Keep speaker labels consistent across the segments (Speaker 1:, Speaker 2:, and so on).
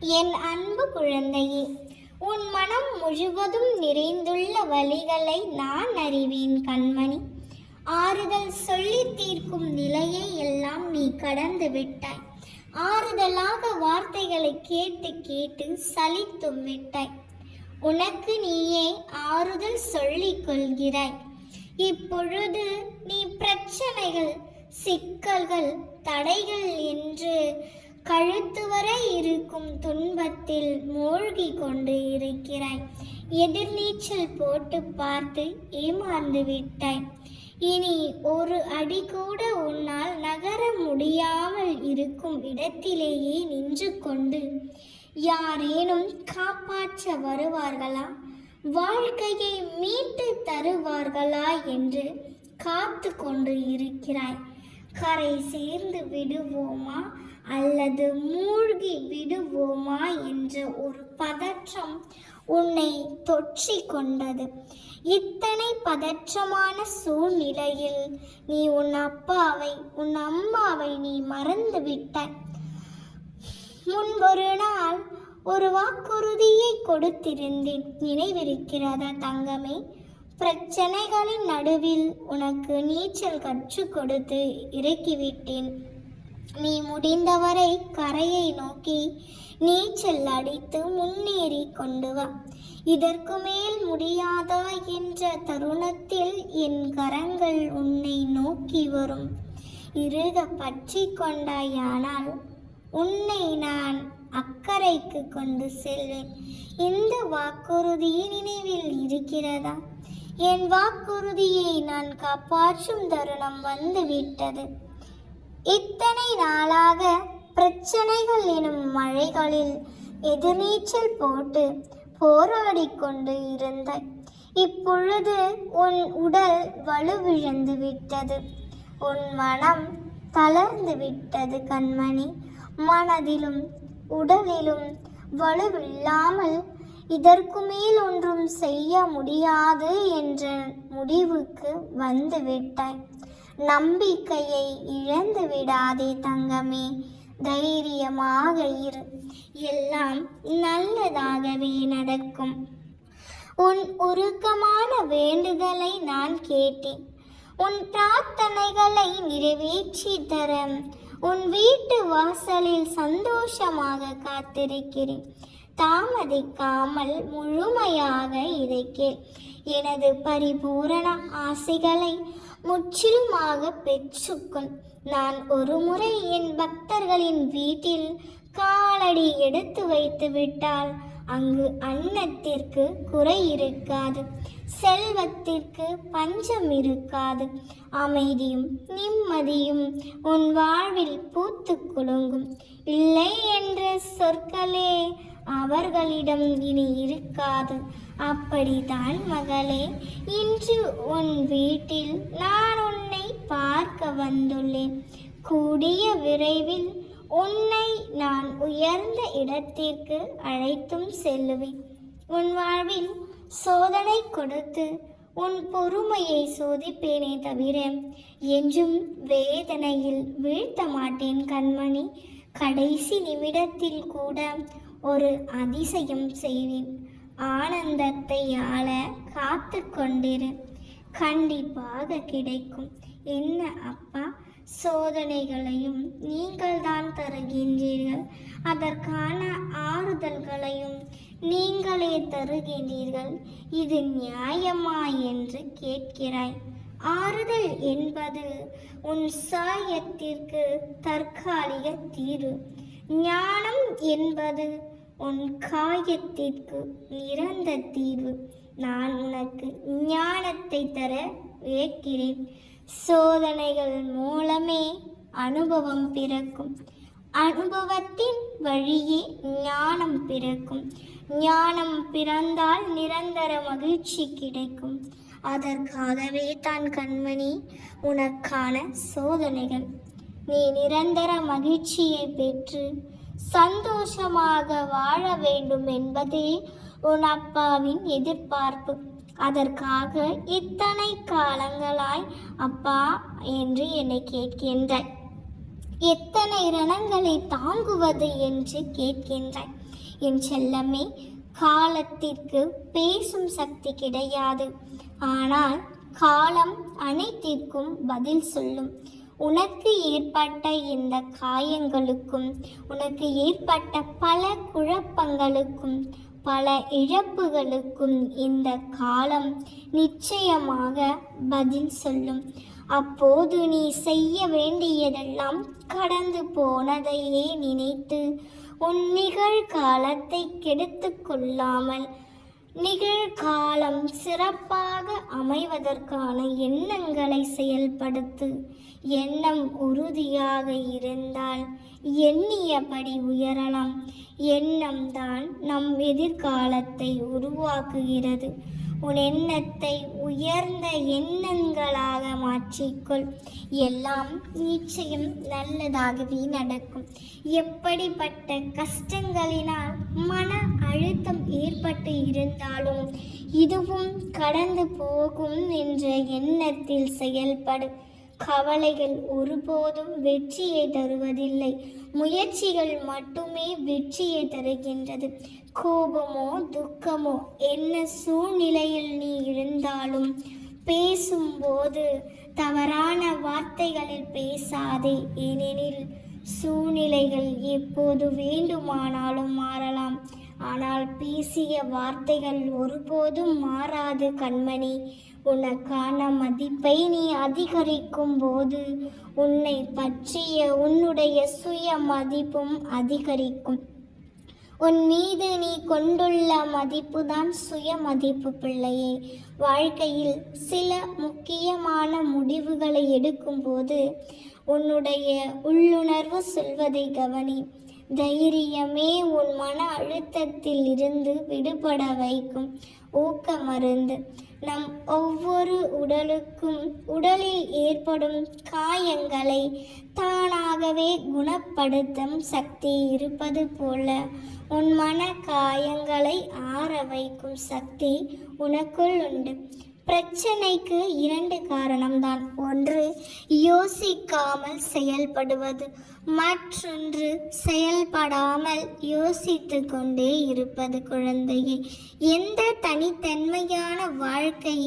Speaker 1: என் அன்பு குழந்தையே உன் மனம் முழுவதும் நிறைந்துள்ள வழிகளை நான் அறிவேன் கண்மணி. ஆறுதல் சொல்லி தீர்க்கும் நிலையை எல்லாம் நீ கடந்து விட்டாய். ஆறுதலாக வார்த்தைகளை கேட்டு கேட்டு சலித்தும் விட்டாய். உனக்கு நீயே ஆறுதல் சொல்லிக் கொள்கிறாய். இப்பொழுது நீ பிரச்சனைகள் சிக்கல்கள் தடைகள் என்று கழுத்து வரை இருக்கும் துன்பத்தில் மூழ்கி கொண்டு இருக்கிறாய். எதிர்நீச்சல் போட்டு பார்த்து ஏமாந்து விட்டாய். இனி ஒரு அடி கூட உன்னால் நகர முடியாமல் இருக்கும் இடத்திலேயே நின்று கொண்டு யாரேனும் காப்பாற்ற வருவார்களா? வாழ்க்கையை மீட்டு தருவார்களா என்று காத்து கொண்டு இருக்கிறாய். கரை சேர்ந்து விடுவோமா அல்லது மூழ்கி விடுவோமா என்ற ஒரு பதற்றம் உன்னை தொற்றி கொண்டது. இத்தனை பதற்றமான சூழ்நிலையில் நீ உன் அப்பாவை உன் அம்மாவை நீ மறந்து விட்டாய் முன்பொரு நாள் ஒரு வாக்குறுதியை கொடுத்திருந்தேன். நினைவிருக்கிறதா தங்கமே? பிரச்சனைகளின் நடுவில் உனக்கு நீச்சல் கற்றுக் கொடுத்து இறக்கிவிட்டேன். நீ முடிந்தவரை கரையை நோக்கி நீச்சல் அடித்து முன்னேறி கொண்டு வா. இதற்கு மேல் முடியாதா என்ற தருணத்தில் என் கரங்கள் உன்னை நோக்கி வரும். இறுக பற்றி கொண்டாயானால் உன்னை நான் அக்கறைக்கு கொண்டு செல்வேன். இந்த வாக்குறுதி நினைவில் இருக்கிறதா? என் வாக்குறுதியை நான் காப்பாற்றும் தருணம் வந்துவிட்டது. இத்தனை நாளாக பிரச்சனைகள் எனும் மழைகளில் எதிர்நீச்சல் போட்டு போராடி கொண்டு இருந்தாய் இப்பொழுது உன் உடல் வலுவிழந்து விட்டது. உன் மனம் தளர்ந்து விட்டது கண்மணி. மனதிலும் உடலிலும் வலுவில்லாமல் இதற்கு மேல் ஒன்றும் செய்ய முடியாது என்ற முடிவுக்கு வந்து விட்டாய். நம்பிக்கையை இழந்து விடாதே தங்கமே தைரியமாக இரு. எல்லாம் நல்லதாகவே நடக்கும். உன் உருக்கமான வேண்டுதலை நான் கேட்டேன். உன் பிரார்த்தனைகளை நிறைவேற்றி தர உன் வீட்டு வாசலில் சந்தோஷமாக காத்திருக்கிறேன். தாமதிக்காமல் முழுமையாக இதை கேள் எனது பரிபூரண ஆசைகளை முற்றிலுமாக பெற்றுக்கொள். நான் ஒருமுறை என் பக்தர்களின் வீட்டில் காலடி எடுத்து வைத்து விட்டால் அங்கு அன்னத்திற்கு குறை இருக்காது. செல்வத்திற்கு பஞ்சம் இருக்காது. அமைதியும் நிம்மதியும் உன் வாழ்வில் பூத்து குலுங்கும். இல்லை என்ற சொற்களே அவர்களிடம் இனி இருக்காது. அப்படித்தான் மகளே இன்று உன் வீட்டில் நான் உன்னை பார்க்க வந்துள்ளேன். கூடிய விரைவில் உன்னை நான் உயர்ந்த இடத்திற்கு அழைத்தும் செல்லுவேன். உன் வாழ்வில் சோதனை கொடுத்து உன் பொறுமையை சோதிப்பேனே தவிர என்றும் வேதனையில் வீழ்த்த மாட்டேன் கண்மணி. கடைசி நிமிடத்தில் கூட ஒரு அதிசயம் செய்வேன். ஆனந்தத்தை ஆள காத்து கொண்டிரு. கண்டிப்பாக கிடைக்கும். என்ன அப்பா? சோதனைகளையும் நீங்கள் தான் தருகின்றீர்கள். அதற்கான ஆறுதல்களையும் நீங்களே தருகின்றீர்கள். இது நியாயமா என்று கேட்கிறாய். ஆறுதல் என்பது உன் சாயத்திற்கு தற்காலிக தீர்வு. ஞானம் என்பது உன் காயத்திற்கு நிரந்த தீர்வு. நான் உனக்கு ஞானத்தை தர வேக்கிறேன் சோதனைகள் மூலமே அனுபவம் பிறக்கும். அனுபவத்தின் வழியே ஞானம் பிறக்கும். ஞானம் பிறந்தால் நிரந்தர மகிழ்ச்சி கிடைக்கும். அதற்காகவே தான் கண்மணி உனக்கான சோதனைகள். நீ நிரந்தர மகிழ்ச்சியை பெற்று சந்தோஷமாக வாழ வேண்டும் என்பதே உன் அப்பாவின் எதிர்பார்ப்பு. அதற்காக இத்தனை காலங்களாய் அப்பா என்று என்னை கேட்கின்றாய். எத்தனை ரணங்களை தாங்குவது என்று கேட்கின்றாய். என் செல்லமே காலத்திற்கு பேசும் சக்தி கிடையாது. ஆனால் காலம் அனைத்திற்கும் பதில் சொல்லும். உனக்கு ஏற்பட்ட இந்த காயங்களுக்கும் உனக்கு ஏற்பட்ட பல குழப்பங்களுக்கும் பல இழப்புகளுக்கும் இந்த காலம் நிச்சயமாக பதில் சொல்லும். அப்போது நீ செய்ய வேண்டியதெல்லாம் கடந்து போனதையே நினைத்து உன் நிகழ்காலத்தை கெடுத்து கொள்ளாமல் நிகழ்காலம் சிறப்பாக அமைவதற்கான எண்ணங்களை செயல்படுத்து. எண்ணம் உறுதியாக இருந்தால் எண்ணியபடி உயரலாம். எண்ணம்தான் நம் எதிர்காலத்தை உருவாக்குகிறது. உன் எண்ணத்தை உயர்ந்த எண்ணங்களாக மாற்றிக்கொள். எல்லாம் நிச்சயம் நல்லதாகவே நடக்கும். எப்படிப்பட்ட கஷ்டங்களினால் மன அழுத்தம் ஏற்பட்டு இருந்தாலும் இதுவும் கடந்து போகும் என்ற எண்ணத்தில் செயல்படும் கவலைகள் ஒருபோதும் வெற்றியை தருவதில்லை. முயற்சிகள் மட்டுமே வெற்றியை தருகின்றது. கோபமோ துக்கமோ என்ன சூழ்நிலையில் நீ இருந்தாலும் பேசும்போது தவறான வார்த்தைகளில் பேசாதே. ஏனெனில் சூழ்நிலைகள் எப்போது வேண்டுமானாலும் மாறலாம். ஆனால் பேசிய வார்த்தைகள் ஒருபோதும் மாறாது கண்மணி. உனக்கான மதிப்பை நீ அதிகரிக்கும் போது உன்னை பற்றிய உன்னுடைய சுய மதிப்பும் அதிகரிக்கும். உன் மீது நீ கொண்டுள்ள மதிப்புதான் சுய மதிப்பு பிள்ளையே. வாழ்க்கையில் சில முக்கியமான முடிவுகளை எடுக்கும்போது உன்னுடைய உள்ளுணர்வு சொல்வதை கவனி. தைரியமே உன் மன அழுத்தத்தில் இருந்து விடுபட வைக்கும் ஊக்க மருந்து நம் ஒவ்வொரு உடலுக்கும் உடலில் ஏற்படும் காயங்களை தானாகவே குணப்படுத்தும் சக்தி இருப்பது போல உன் மன காயங்களை ஆற வைக்கும் சக்தி உனக்குள் உண்டு. பிரச்சனைக்கு இரண்டு காரணம்தான். ஒன்று யோசிக்காமல் செயல்படுவது. மற்றொன்று செயல்படாமல் யோசித்து கொண்டே இருப்பது குழந்தையை. எந்த தனித்தன்மையான வாழ்க்கை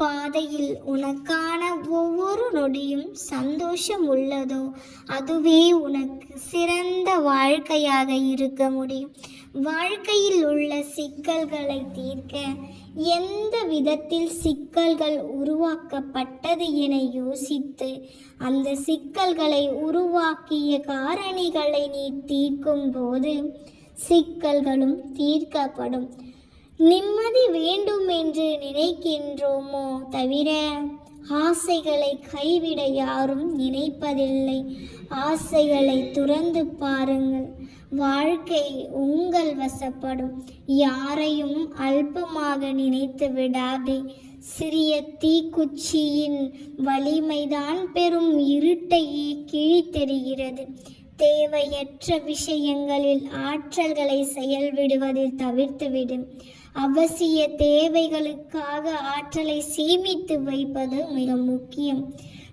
Speaker 1: பாதையில் உனக்கான ஒவ்வொரு நொடியும் சந்தோஷம் உள்ளதோ அதுவே உனக்கு சிறந்த வாழ்க்கையாக இருக்க முடியும். வாழ்க்கையில் உள்ள சிக்கல்களை தீர்க்க எந்த விதத்தில் சிக்கல்கள் உருவாக்கப்பட்டது என யோசித்து அந்த சிக்கல்களை உருவாக்கிய காரணிகளை நீ தீர்க்கும் போது சிக்கல்களும் தீர்க்கப்படும். நிம்மதி வேண்டும் என்று நினைக்கின்றோமோ தவிர ஆசைகளை கைவிட யாரும் நினைப்பதில்லை. ஆசைகளை துறந்து பாருங்கள். வாழ்க்கை உங்கள் வசப்படும். யாரையும் அல்பமாக நினைத்து விடாதே. சிறிய தீக்குச்சியின் வலிமைதான் பெரும் இருட்டையே கிழித்தெறிகிறது. தேவையற்ற விஷயங்களில் ஆற்றல்களை செயல்விடுவதில் தவிர்த்துவிடும் அவசிய தேவைகளுக்காக ஆற்றலை சேமித்து வைப்பது மிக முக்கியம்.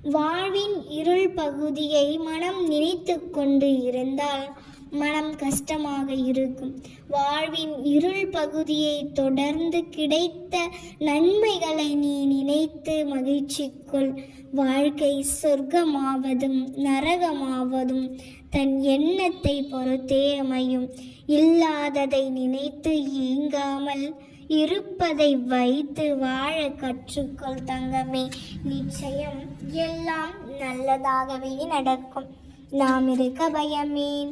Speaker 1: வாழ்வின் இருள் பகுதியை மனம் நினைத்து கொண்டு இருந்தால் மனம் கஷ்டமாக இருக்கும். வாழ்வின் இருள் பகுதியை தொடர்ந்து கிடைத்த நன்மைகளை நீ நினைத்து மகிழ்ச்சிக்குள் வாழ்க்கை சொர்க்கமாவதும் நரகமாவதும் தன் எண்ணத்தை பொறுத்தே அமையும். இல்லாததை நினைத்து ஏங்காமல் இருப்பதை வைத்து வாழ கற்றுக்கொள் தங்கமே. நிச்சயம் எல்லாம் நல்லதாகவே நடக்கும். நாம் இருக்க பயமேன்